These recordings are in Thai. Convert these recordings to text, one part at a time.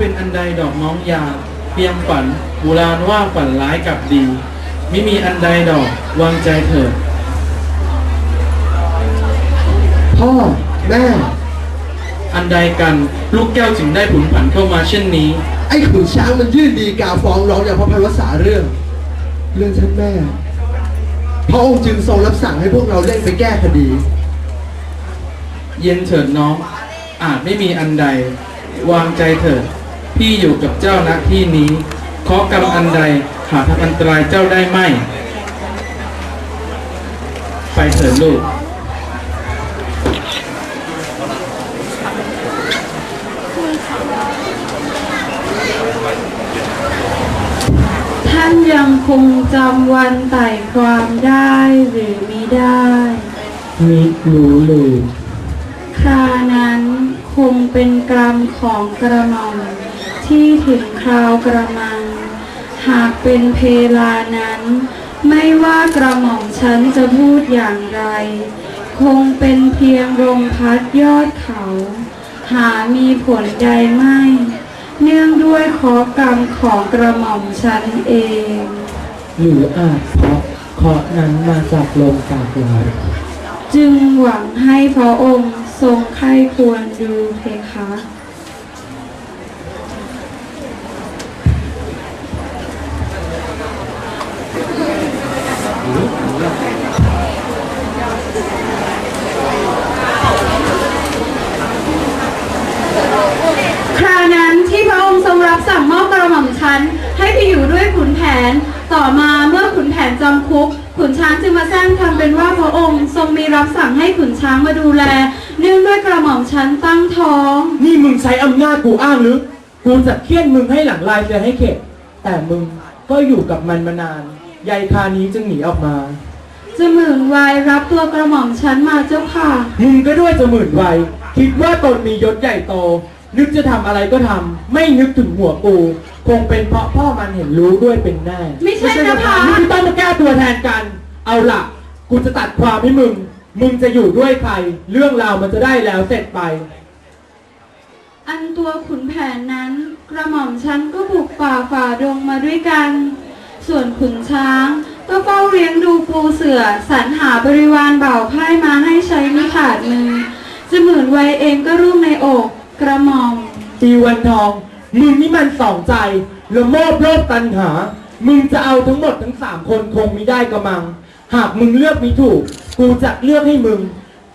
เป็นอันใดดอกน้องยาเพียงฝันโบราณว่าฝันร้ายกับดี ไม่มีอันใดดอกวางใจเถิดพ่อแม่อันใดกันลูกแก้วจึงได้ผุนผันเข้ามาเช่นนี้ ไอ้ขุนช้างมันยื่นดีกาฟ้องร้องอย่างพระพันวษาเรื่อง เรื่องท่านแม่ พระองค์จึงทรงรับสั่งให้พวกเราเร่งไปแก้คดี เย็นเถิดน้องอาจไม่มีอันใด วางใจเถิด พี่อยู่กับเจ้าณที่นี้เคราะห์กรรมอันใดหาทำอันตรายเจ้าได้ไหม ไปเถิดลูกท่านยังคงจำวันไต่ความได้หรือไม่ได้มิรู้เลยครานั้นคงเป็นกรรมของกระหม่อม ที่ถึงคราวกระมัง หากเป็นเพลานั้น ไม่ว่ากระหม่อมฉันจะพูดอย่างไร คงเป็นเพียงลมพัดยอดเขา หามีผลใดไม่ เนื่องด้วยขอกรรมของกระหม่อมฉันเอง หรืออาจเพราะเคราะห์นั้นมาจากลมจากลายจึงหวังให้พระองค์ทรงใคร่ควรดูเพคะ สั่งมอบกระหม่อมชั้น ให้ไปอยู่ด้วยขุนแผน ต่อมาเมื่อขุนแผนจำคุก ขุนช้างจึงมาแจ้งทำเป็นว่าพระองค์ ทรงมีรับสั่งให้ขุนช้างมาดูแล เนื่องด้วยกระหม่อมชั้นตั้งท้อง นี่มึงใช้อำนาจกูอ้างหรือ กูจะเคี่ยนมึงให้หลังลายเสียให้เข็ดแต่มึงก็อยู่กับมันมานานยายคานี้จึงหนีออกมาจะหมื่นวายรับตัวกระหม่อมชั้นมาเจ้าค่ะ มึงก็ด้วยจะหมื่นวัยคิดว่าตนมียศใหญ่โต นึกจะทำอะไรก็ทำไม่นึกถึงหัวกู คงเป็นเพราะพ่อมันเห็นรู้ด้วยเป็นแน่ไม่ใช่นะคะมึงต้องมาแก้ตัวแทนกัน เอาล่ะ กูจะตัดความให้มึง มึงจะอยู่ด้วยใคร เรื่องราวมันจะได้แล้วเสร็จไป อันตัวขุนแผนนั้นกระหม่อมชั้นก็บุกป่าฝ่าดงมาด้วยกัน ส่วนขุนช้างก็เฝ้าเลี้ยงดูปูเสือสรรหาบริวารเบ่าวพ่ายมาให้ใช้ไม่ขาดมือจะหมื่นวัยเองก็รุ่มในอก กระหม่อมจีวันทอง มึงนี่มันสองใจละโมบโลภตันหา มึงจะเอาทั้งหมดทั้งสามคนคงมิได้กระมัง หากมึงเลือกไม่ถูก กูจะเลือกให้มึง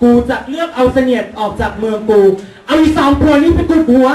กูจะเลือกเอาเสนียดออกจากเมืองกู เอาอีสองคนนี้ไปกูหัว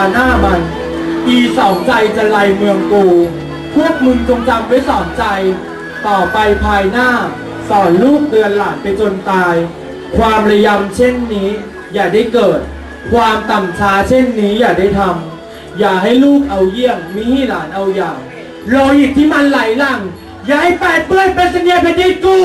างจนตาหน้ามัน อีสองใจจะไล่เมืองกู พวกมึงจงจำไว้สอนใจ ต่อไปภายหน้า สอนลูกเตือนหลานไปจนตาย ความระยำเช่นนี้ อย่าได้เกิด ความต่ำช้าเช่นนี้อย่าได้ทำอย่าให้ลูกเอาเยี่ยงมิให้หลานเอาอย่างโลหิตที่มันไหลหลั่งอย่าให้แปดเปื้อนเป็นเสนียดแผ่นดินกู